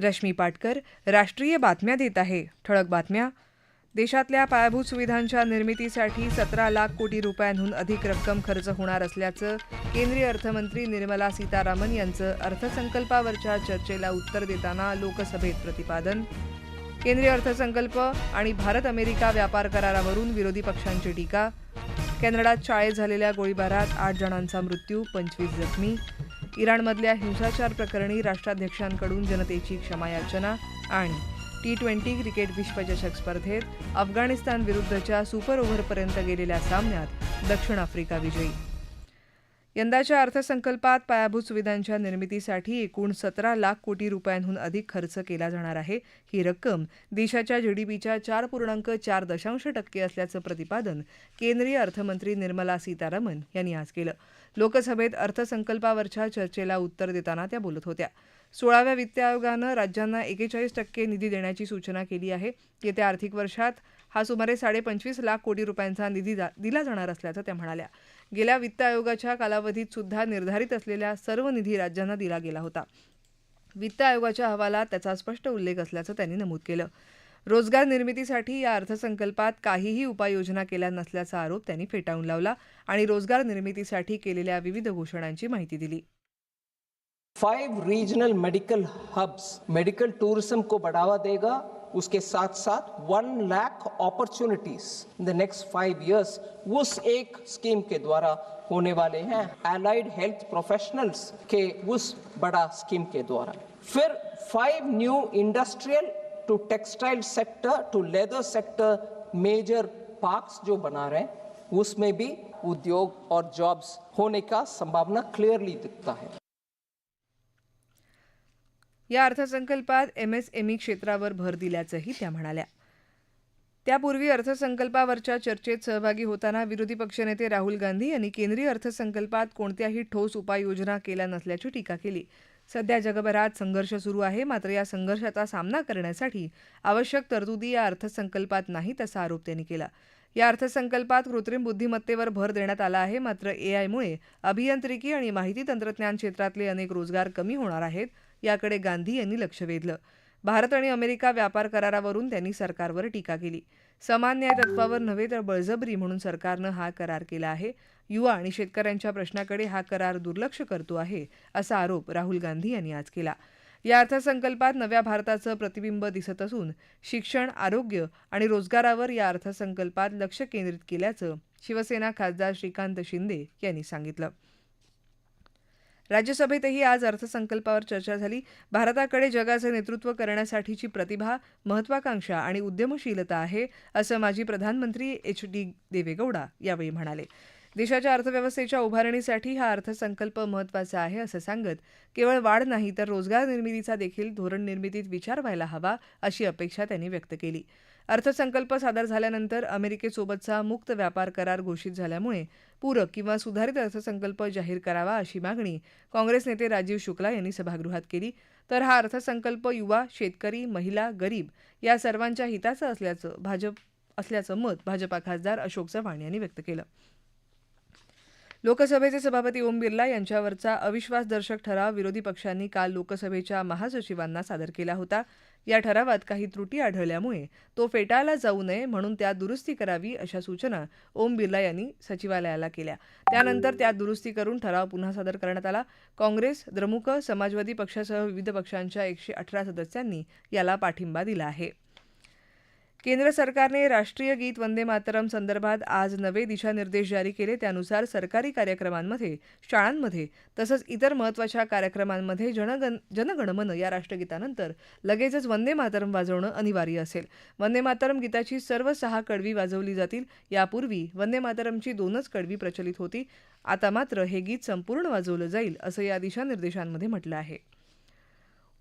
रश्मी पाटकर राष्ट्रीय बातम्या देत आहे. ठळक बातम्या. देशातल्या पायाभूत सुविधांच्या निर्मितीसाठी सतरा लाख कोटी रुपयांहून अधिक रक्कम खर्च होणार असल्याचं केंद्रीय अर्थमंत्री निर्मला सीतारामन यांचं अर्थसंकल्पावरच्या चर्चेला उत्तर देताना लोकसभेत प्रतिपादन. केंद्रीय अर्थसंकल्प आणि भारत अमेरिका व्यापार करारावरून विरोधी पक्षांची टीका. कॅनडात शाळेत झालेल्या गोळीबारात आठ जणांचा मृत्यू पंचवीस जखमी. इराणमधल्या हिंसाचार प्रकरणी राष्ट्राध्यक्षांकडून जनतेची क्षमायाचना आणि टी ट्वेंटी क्रिकेट विश्वचषक स्पर्धेत अफगाणिस्तान विरुद्धच्या सुपर ओव्हरपर्यंत गेलेल्या सामन्यात दक्षिण आफ्रिका विजयी. यंदाच्या अर्थसंकल्पात पायाभूत सुविधांच्या निर्मितीसाठी एकूण सतरा लाख कोटी रुपयांहून अधिक खर्च केला जाणार आहे. ही रक्कम देशाच्या जीडीपीच्या चार पूर्णांक चार दशांश टक्के असल्याचं प्रतिपादन केंद्रीय अर्थमंत्री निर्मला सीतारामन यांनी आज केलं. लोकसभेत अर्थसंकल्पावरच्या चर्चेला उत्तर देताना त्या बोलत होत्या. सोळाव्या वित्त आयोगानं राज्यांना एकेचाळीस टक्के निधी देण्याची सूचना केली आहे. येत्या आर्थिक वर्षात हा सुमारे साडेपंचवीस लाख कोटी रुपयांचा निधी दा- दिला जाणार असल्याचं त्या म्हणाल्या. गेल्या वित्त आयोगाच्या कालावधीत सुद्धा निर्धारित असलेल्या सर्व निधी राज्यांना दिला गेला होता. वित्त आयोगाच्या अहवालात त्याचा स्पष्ट उल्लेख असल्याचं त्यांनी नमूद केलं. रोजगार निर्मितीसाठी या अर्थसंकल्पात काहीही उपाययोजना केल्या नसल्याचा आरोप त्यांनी फेटाळून लावला आणि रोजगार निर्मितीसाठी केलेल्या विविध घोषणांची माहिती दिली. Five regional medical hubs medical tourism को बढ़ावा देगा उसके साथ साथ one lakh opportunities in the next five years उस एक स्कीम के द्वारा होने वाले हैं एलाइड हेल्थ प्रोफेशनल्स के उस बड़ा स्कीम के द्वारा। फिर five new industrial to textile sector to leather sector major parks जो बना रहे हैं, उसमें भी उद्योग और जॉब्स होने का संभावना क्लियरली दिखता है। या अर्थसंकल्पात एमएसएमई क्षेत्रावर भर दिल्याचंही त्या म्हणाल्या. त्यापूर्वी अर्थसंकल्पावरच्या चर्चेत सहभागी होताना विरोधी पक्षनेते राहुल गांधी यांनी केंद्रीय अर्थसंकल्पात कोणत्याही ठोस उपाययोजना केल्या नसल्याची टीका केली. सध्या जगभरात संघर्ष सुरू आहे मात्र या संघर्षाचा सामना करण्यासाठी आवश्यक तरतुदी या अर्थसंकल्पात नाहीत असा आरोप त्यांनी केला. या अर्थसंकल्पात कृत्रिम बुद्धिमत्तेवर भर देण्यात आला आहे मात्र एआयमुळे अभियांत्रिकी आणि माहिती तंत्रज्ञान क्षेत्रातले अनेक रोजगार कमी होणार आहेत याकडे गांधी यांनी लक्ष वेधलं. भारत आणि अमेरिका व्यापार करारावरून त्यांनी सरकारवर टीका केली. समान न्याय तत्वावर नव्हे तर बळजबरी म्हणून सरकारनं हा करार केला आहे. युवा आणि शेतकऱ्यांच्या प्रश्नाकडे हा करार दुर्लक्ष करतो आहे असा आरोप राहुल गांधी यांनी आज केला. या अर्थसंकल्पात नव्या भारताचं प्रतिबिंब दिसत असून शिक्षण आरोग्य आणि रोजगारावर या अर्थसंकल्पात लक्ष केंद्रित केल्याचं शिवसेना खासदार श्रीकांत शिंदे यांनी सांगितलं. राज्यसभेतही आज अर्थसंकल्पावर चर्चा झाली. भारताकडे जगाचं नेतृत्व करण्यासाठीची प्रतिभा महत्वाकांक्षा आणि उद्यमशीलता आहे असं माजी प्रधानमंत्री एच डी देवेगौडा यावेळी म्हणाले. देशाच्या अर्थव्यवस्थेच्या उभारणीसाठी हा अर्थसंकल्प महत्त्वाचा आहे असं सांगत केवळ वाढ नाही तर रोजगार निर्मितीचा देखील धोरण निर्मितीत विचार व्हायला हवा अशी अपेक्षा त्यांनी व्यक्त केली. अर्थसंकल्प सादर झाल्यानंतर अमेरिकेसोबतचा मुक्त व्यापार करार घोषित झाल्यामुळे पूरक किंवा सुधारित अर्थसंकल्प जाहीर करावा अशी मागणी काँग्रेस नेते राजीव शुक्ला यांनी सभागृहात केली. तर हा अर्थसंकल्प युवा शेतकरी महिला गरीब या सर्वांच्या हिताचा असल्याचं भाजप असल्याचं मत भाजपा खासदार अशोक चव्हाण यांनी व्यक्त केलं. लोकसभेचे सभापती ओम बिर्ला यांच्यावरचा अविश्वासदर्शक ठराव विरोधी पक्षांनी काल लोकसभेच्या महासचिवांना सादर केला होता. या ठरावात काही त्रुटी आढळल्यामुळे तो फेटाळला जाऊ नये म्हणून त्यात दुरुस्ती करावी अशा सूचना ओम बिर्ला यांनी सचिवालयाला केल्या. त्यानंतर त्यात दुरुस्ती करून ठराव पुन्हा सादर करण्यात आला. काँग्रेस द्रमुक समाजवादी पक्षासह विविध पक्षांच्या एकशे अठरा सदस्यांनी याला पाठिंबा दिला आहे. केंद्र सरकारने राष्ट्रीय गीत वंदे मातरम संदर्भात आज नवे दिशानिर्देश जारी केले. त्यानुसार सरकारी कार्यक्रमांमध्ये शाळांमध्ये तसंच इतर महत्त्वाच्या कार्यक्रमांमध्ये जनगण जनगणमन या राष्ट्रगीतानंतर लगेचच वंदे मातरम वाजवणं अनिवार्य असेल. वंदे मातरम गीताची सर्व सहा कडवी वाजवली जातील. यापूर्वी वंदे मातरमची दोनच कडवी प्रचलित होती. आता मात्र हे गीत संपूर्ण वाजवलं जाईल असं या दिशानिर्देशांमध्ये म्हटलं आहे.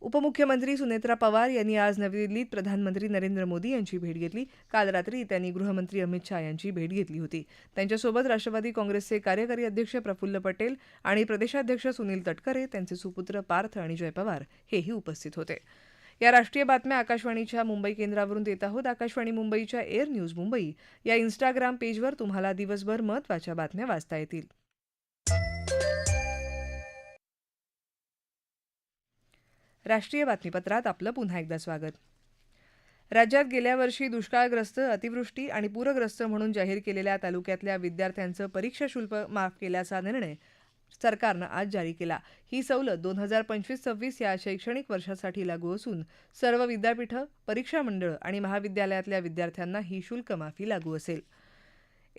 उपमुख्यमंत्री सुनेत्रा पवार यांनी आज नवी दिल्लीत प्रधानमंत्री नरेंद्र मोदी यांची भेट घेतली. काल रात्री त्यांनी गृहमंत्री अमित शहा यांची भेट घेतली होती. त्यांच्यासोबत राष्ट्रवादी काँग्रेसचे कार्यकारी अध्यक्ष प्रफुल्ल पटेल आणि प्रदेशाध्यक्ष सुनील तटकरे त्यांचे सुपुत्र पार्थ आणि जय पवार हेही उपस्थित होते. या राष्ट्रीय बातम्या आकाशवाणीच्या मुंबई केंद्रावरून देत आहोत. आकाशवाणी मुंबईच्या एअर न्यूज मुंबई या इन्स्टाग्राम पेजवर तुम्हाला दिवसभर महत्त्वाच्या बातम्या वाचता येतील. राष्ट्रीय बातमीपत्रात आपलं पुन्हा एकदा स्वागत. राज्यात गेल्या वर्षी दुष्काळग्रस्त अतिवृष्टी आणि पूरग्रस्त म्हणून जाहीर केलेल्या तालुक्यातल्या विद्यार्थ्यांचं परीक्षा शुल्क माफ केल्याचा निर्णय सरकारनं आज जारी केला. ही सवलत दोन हजार पंचवीस सव्वीस या शैक्षणिक वर्षासाठी लागू असून सर्व विद्यापीठं परीक्षा मंडळ आणि महाविद्यालयातल्या विद्यार्थ्यांना ही शुल्क माफी लागू असेल.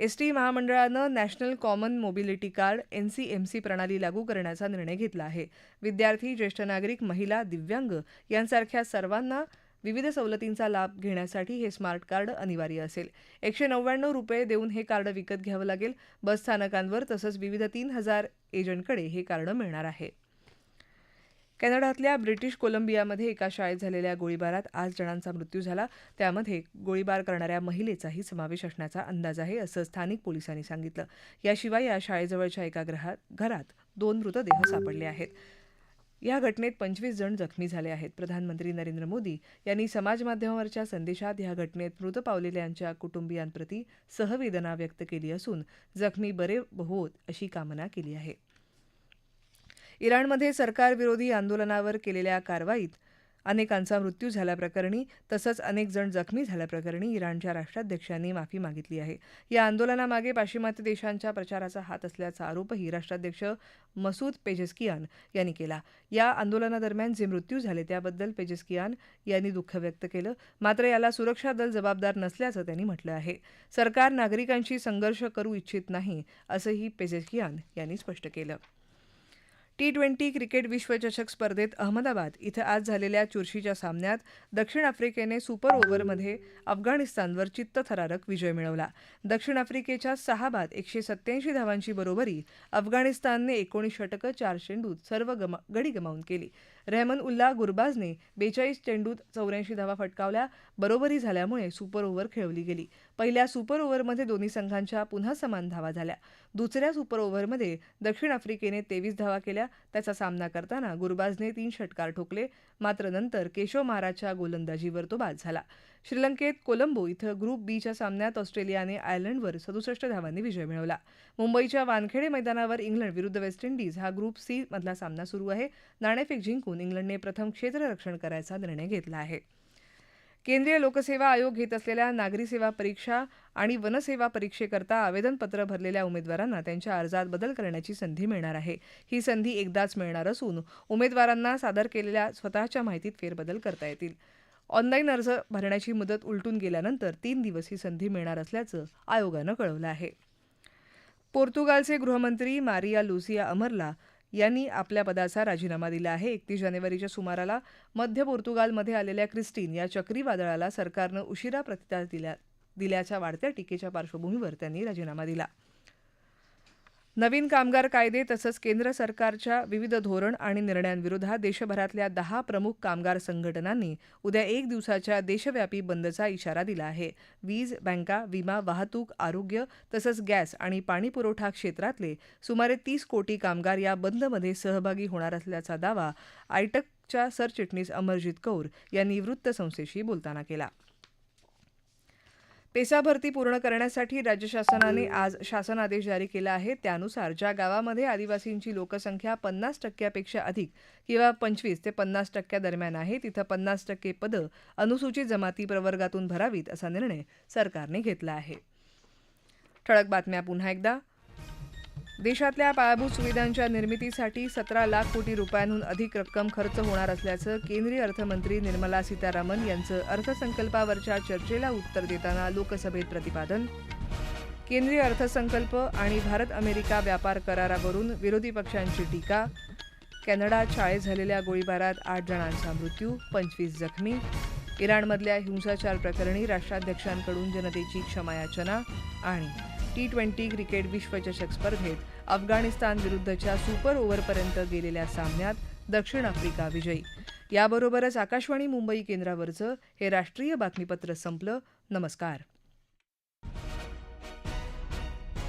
एस टी महामंडळानं national common mobility card N C M C प्रणाली लागू करण्याचा निर्णय घेतला आहे. विद्यार्थी ज्येष्ठ नागरिक महिला दिव्यांग यांसारख्या सर्वांना विविध सवलतींचा लाभ घेण्यासाठी हे स्मार्ट कार्ड अनिवार्य असेल. एकशे नव्याण्णव रुपये देऊन हे कार्ड विकत घ्यावं लागेल. बस स्थानकांवर तसंच विविध तीन हजार एजंटकडे हे कार्ड मिळणार आहे. कॅनडातल्या ब्रिटिश कोलंबियामध्ये एका शाळेत झालेल्या गोळीबारात आठ जणांचा मृत्यू झाला. त्यामध्ये गोळीबार करणाऱ्या महिलेचाही समावेश असण्याचा अंदाज आहे असं स्थानिक पोलिसांनी सांगितलं. याशिवाय या शाळेजवळच्या एका ग्रहात घरात दोन मृतदेह सापडले आहेत. या घटनेत पंचवीस जण जखमी झाले आहेत. प्रधानमंत्री नरेंद्र मोदी यांनी समाजमाध्यमावरच्या संदेशात या घटनेत मृत पावलेल्यांच्या कुटुंबियांप्रती सहवेदना व्यक्त केली असून जखमी बरे होत अशी कामना केली आहे. इराणमध्ये सरकारविरोधी आंदोलनावर केलेल्या कारवाईत अनेकांचा मृत्यू झाल्याप्रकरणी तसंच अनेक जण जखमी झाल्याप्रकरणी इराणच्या राष्ट्राध्यक्षांनी माफी मागितली आहे. या आंदोलनामागे पाश्चिमात्य देशांच्या प्रचाराचा हात असल्याचा आरोपही राष्ट्राध्यक्ष मसूद पेजेस्कियान यांनी केला. या आंदोलनादरम्यान जे मृत्यू झाले त्याबद्दल पेजेस्कियान यांनी दुःख व्यक्त केलं. मात्र याला सुरक्षा दल जबाबदार नसल्याचं त्यांनी म्हटलं आहे. सरकार नागरिकांशी संघर्ष करू इच्छित नाही असंही पेजेस्कियान यांनी स्पष्ट केलं. टी ट्वेंटी क्रिकेट विश्वचषक स्पर्धेत अहमदाबाद इथं आज झालेल्या चुरशीच्या सामन्यात दक्षिण आफ्रिकेने सुपर ओव्हरमध्ये अफगाणिस्तानवर चित्तथरारक विजय मिळवला. दक्षिण आफ्रिकेच्या सहा बाद एकशे सत्याऐंशी धावांची बरोबरी अफगाणिस्तानने एकोणीस षटकं चार चेंडूत सर्व गमा गडी गमावून केली. रेहमन उल्ला गुरबाजने बेचाळीस चेंडूत चौऱ्याऐंशी धावा फटकावल्या. बरोबरी झाल्यामुळे सुपर ओव्हर खेळवली गेली. पहिल्या सुपर ओव्हरमध्ये दोन्ही संघांच्या पुन्हा समान धावा झाल्या. दुसऱ्या सुपर ओव्हरमध्ये दक्षिण आफ्रिकेने तेवीस धावा केल्या. त्याचा सामना करताना गुरबाजने तीन षटकार ठोकले. मात्र नंतर केशव महाराजच्या गोलंदाजीवर तो बाद झाला. श्रीलंकेत कोलंबो इथं ग्रुप बीच्या सामन्यात ऑस्ट्रेलियाने आयर्लंडवर सदुसष्ट धावांनी विजय मिळवला. मुंबईच्या वानखेडे मैदानावर इंग्लंड विरुद्ध वेस्ट इंडिज हा ग्रुप सी मधला सामना सुरू आहे. नाणेफेक जिंकून इंग्लंडने प्रथम क्षेत्ररक्षण करायचा निर्णय घेतला आहे. केंद्रीय लोकसेवा आयोग घेत असलेल्या नागरी सेवा परीक्षा आणि वनसेवा परीक्षेकरता आवेदनपत्र भरलेल्या उमेदवारांना त्यांच्या अर्जात बदल करण्याची संधी मिळणार आहे. ही संधी एकदाच मिळणार असून उमेदवारांना सादर केलेल्या स्वतःच्या माहितीत फेरबदल करता येतील. ऑनलाईन अर्ज भरण्याची मुदत उलटून गेल्यानंतर तीन दिवस ही संधी मिळणार असल्याचं आयोगानं कळवलं आहे. पोर्तुगालचे गृहमंत्री मारिया लुसिया अमरला यांनी आपल्या पदाचा राजीनामा दिला आहे. एकतीस जानेवारीच्या सुमाराला मध्य पोर्तुगालमध्ये आलेल्या क्रिस्टीन या चक्रीवादळाला सरकारनं उशिरा प्रतिसाद दिल्या दिल्याच्या वाढत्या टीकेच्या पार्श्वभूमीवर त्यांनी राजीनामा दिला. नवीन कामगार कायदे तसंच केंद्र सरकारच्या विविध धोरण आणि निर्णयांविरोधात देशभरातल्या दहा प्रमुख कामगार संघटनांनी उद्या एक दिवसाच्या देशव्यापी बंदचा इशारा दिला आहे. वीज बँका विमा वाहतूक आरोग्य तसंच गॅस आणि पाणीपुरवठा क्षेत्रातले सुमारे तीस कोटी कामगार या बंदमध्ये सहभागी होणार असल्याचा दावा आयटकच्या सरचिटणीस अमरजित कौर यांनी वृत्तसंस्थेशी बोलताना केला. पेसा भरती पूर्ण करण्यासाठी राज्य शासनाने आज शासन आदेश जारी केला आहे. त्यानुसार ज्या गावामध्ये आदिवासींची लोकसंख्या पन्नास टक्क्यापेक्षा अधिक किंवा पंचवीस ते पन्नास टक्क्या दरम्यान आहे तिथं पन्नास टक्के पदं अनुसूचित जमाती प्रवर्गातून भरावीत असा निर्णय सरकारने घेतला आहे. ठळक बातम्या पुन्हा एकदा. देशातल्या पायाभूत सुविधांच्या निर्मितीसाठी सतरा लाख कोटी रुपयांहून अधिक रक्कम खर्च होणार असल्याचं केंद्रीय अर्थमंत्री निर्मला सीतारामन यांचं अर्थसंकल्पावरच्या चर्चेला उत्तर देताना लोकसभेत प्रतिपादन. केंद्रीय अर्थसंकल्प आणि भारत अमेरिका व्यापार करारावरून विरोधी पक्षांची टीका. कॅनडात शाळेत झालेल्या गोळीबारात आठ जणांचा मृत्यू पंचवीस जखमी. इराणमधल्या हिंसाचार प्रकरणी राष्ट्राध्यक्षांकडून जनतेची क्षमायाचना आणि टी ट्वेंटी क्रिकेट विश्वचषक स्पर्धेत अफगाणिस्तान विरुद्धच्या सुपर ओव्हरपर्यंत गेलेल्या सामन्यात दक्षिण आफ्रिका विजयी. याबरोबरच आकाशवाणी मुंबई केंद्रावरचं हे राष्ट्रीय बातमीपत्र संपलं. नमस्कार.